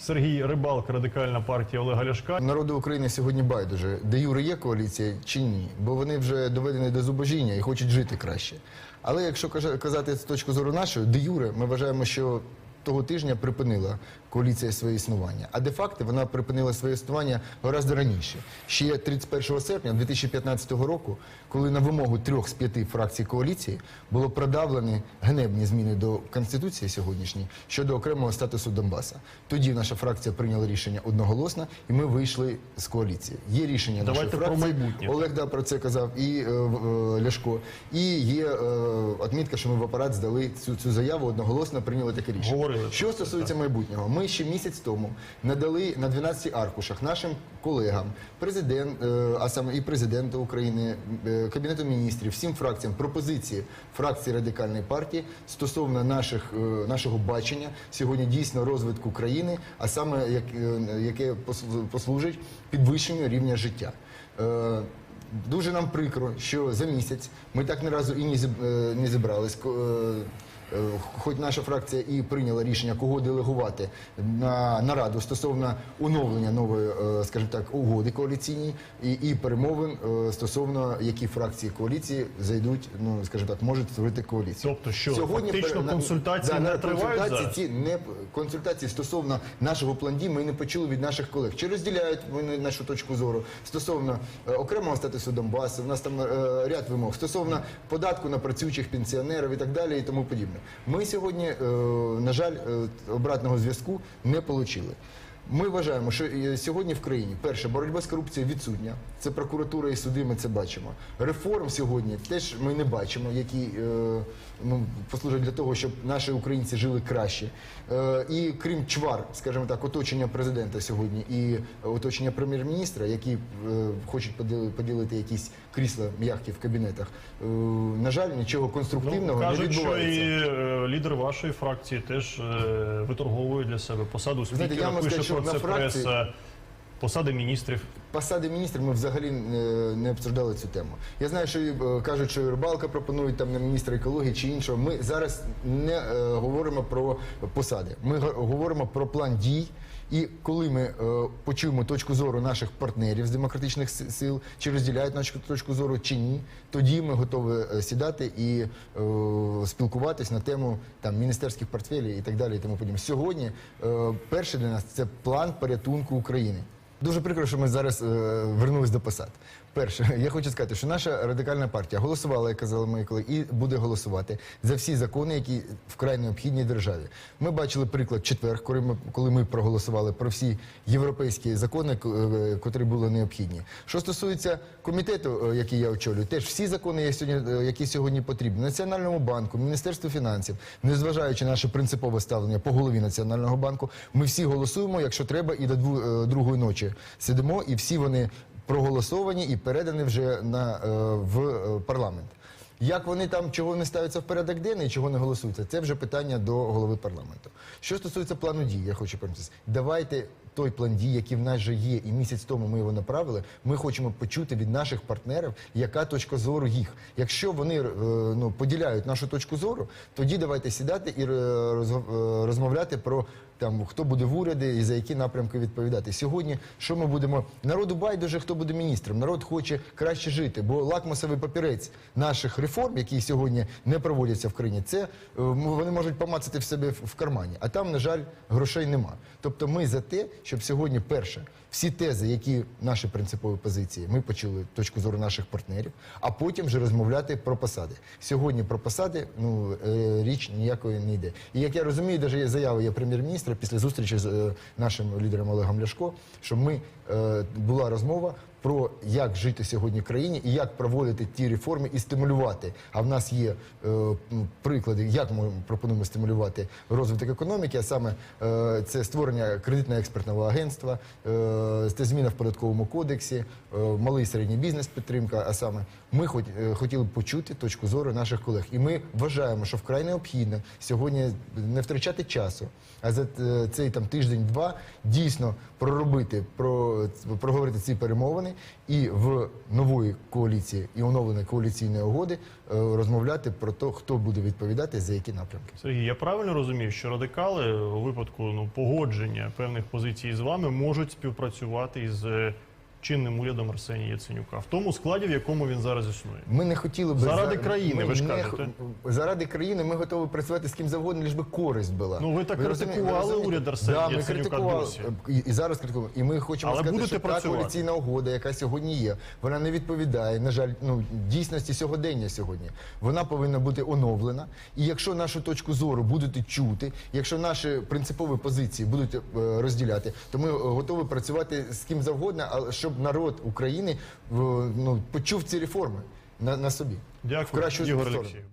Сергій Рибалк, радикальна партія Олега Ляшка. Народу України сьогодні байдуже, де Юри є коаліція чи ні, бо вони вже доведені до зубожіння і хочуть жити краще. Але якщо казати з точки зору нашої, де Юре, ми вважаємо, що того тижня припинила коаліція своє існування. А де-факто вона припинила своє існування гораздо раніше. Ще 31 серпня 2015 року, коли на вимогу трьох з п'яти фракцій коаліції було продавлені ганебні зміни до конституції сьогоднішньої щодо окремого статусу Донбаса. Тоді наша фракція прийняла рішення одноголосно, і ми вийшли з коаліції. Є рішення Давайте нашої про майбутнє. Олег да, про це казав, і е, е, Ляшко. І є е, отмітка, що ми в апарат здали цю, цю заяву, одноголосно прийняли таке рішення. Говорили що стосується майбутнього, ми ще місяць тому надали на 12 аркушах нашим колегам, президент, е, а саме і президента України, е, кабінету міністрів, всім фракціям пропозиції фракції радикальної партії стосовно наших е, нашого бачення сьогодні дійсно розвитку країни, а саме як, яке послужить підвищенню рівня життя. Дуже нам прикро, що за місяць ми так ні разу і не зібрались. Е, Хоч наша фракція і прийняла рішення, кого делегувати на нараду стосовно оновлення нової, е, скажімо так, угоди коаліційній і, і перемовин е, стосовно які фракції коаліції зайдуть, ну скажімо так, можуть створити коаліцію. Тобто що, фактично на- консультації да, не тривають консультації зараз? ці не консультації стосовно нашого план дій ми не почули від наших колег. Чи розділяють вони нашу точку зору стосовно окремого статусу Донбасу? У нас там ряд вимог стосовно податку на працюючих пенсіонерів і так далі, і тому подібне. Ми сьогодні, е, на жаль, е, обратного зв'язку не отримали. Ми вважаємо, що е, сьогодні в країні перше боротьба з корупцією відсутня. Це прокуратура і суди. Ми це бачимо. Реформ сьогодні теж ми не бачимо, які е, ну, послужать для того, щоб наші українці жили краще. Е, і крім чвар, скажімо так, оточення президента сьогодні і оточення прем'єр-міністра, які хочуть поділити якісь крісла м'які в кабінетах. На жаль, нічого конструктивного Ну, не кажуть, що і лідер вашої фракції теж виторговує для себе посаду знаєте, я пише скажу, що це фракції- посади міністрів. Посади міністрів ми взагалі е, не обсуждали цю тему. Я знаю, що е, кажуть, що і рибалка пропонують там на міністра екології чи іншого. Ми зараз не е, говоримо про посади. Ми говоримо про план дій. І коли ми е, почуємо точку зору наших партнерів з демократичних сил, чи розділяють нашу точку зору чи ні, тоді ми готові сідати і е, спілкуватись на тему там міністерських портфелів і так далі. І тому подібне. Сьогодні е, перше для нас це план порятунку України. Дуже прикро, що ми зараз е, вернулись до посад. Перше, я хочу сказати, що наша радикальна партія голосувала, як казали мої колеги, і буде голосувати за всі закони, які вкрай необхідні державі. Ми бачили приклад четвер, коли ми, коли ми проголосували про всі європейські закони, е, котрі були необхідні. Що стосується комітету, е, який я очолюю, теж всі закони, є сьогодні, е, які сьогодні потрібні Національному банку, Міністерству фінансів, незважаючи на наше принципове ставлення по голові Національного банку, ми всі голосуємо, якщо треба, і до другої ночі сидимо, і всі вони проголосовані і передані вже на, е, в е, парламент. Як вони там чого не ставляться в порядок денний, чого не голосуються, це вже питання до голови парламенту. Що стосується плану дій, я хочу повернутися. Давайте той план дій, який в нас вже є, і місяць тому ми його направили. Ми хочемо почути від наших партнерів, яка точка зору їх. Якщо вони е, ну, поділяють нашу точку зору, тоді давайте сідати і е, е, розмовляти про там хто буде в уряді і за які напрямки відповідати. Сьогодні що ми будемо народу байдуже, хто буде міністром. Народ хоче краще жити, бо лакмусовий папірець наших реформ, які сьогодні не проводяться в країні, це вони можуть помацати в себе в кармані. А там, на жаль, грошей нема. Тобто, ми за те, щоб сьогодні перше. Всі тези, які наші принципові позиції, ми почули точку зору наших партнерів, а потім вже розмовляти про посади. Сьогодні про посади ну е, річ ніякої не йде. І як я розумію, навіть є заява є прем'єр-міністра після зустрічі з е, нашим лідером Олегом Ляшко, що ми е, була розмова про як жити сьогодні в країні і як проводити ті реформи і стимулювати. А в нас є е, приклади, як ми пропонуємо стимулювати розвиток економіки, а саме е, це створення кредитно-експертного агентства, е, це зміна в податковому кодексі, е, малий і середній бізнес підтримка. А саме ми хоч, е, хотіли б почути точку зору наших колег. І ми вважаємо, що вкрай необхідно сьогодні не втрачати часу, а за е, цей там тиждень-два дійсно проробити, про, проговорити ці перемовини сторони і в нової коаліції і оновленої коаліційної угоди е, розмовляти про те, хто буде відповідати за які напрямки. Сергій, я правильно розумію, що радикали у випадку ну, погодження певних позицій з вами можуть співпрацювати із е, чинним урядом Арсенія Яценюка в тому складі, в якому він зараз існує. Ми не хотіли би Заради за- країни, ми ви ж не кажете. заради країни. Ми готові працювати з ким завгодно, лише би користь була. Ну, ви так розумієте- критикували розумієте? уряд Арсенія да, ми Яценюка критикували досі. і, зараз критикуємо. І ми хочемо Але сказати, що та коаліційна угода, яка сьогодні є, вона не відповідає, на жаль, ну дійсності сьогодення сьогодні. Вона повинна бути оновлена. І якщо нашу точку зору будете чути, якщо наші принципові позиції будуть е, розділяти, то ми готові працювати з ким завгодно, але щоб народ України ну почув ці реформи на, на собі. Дякую, Ігор. Олексійович.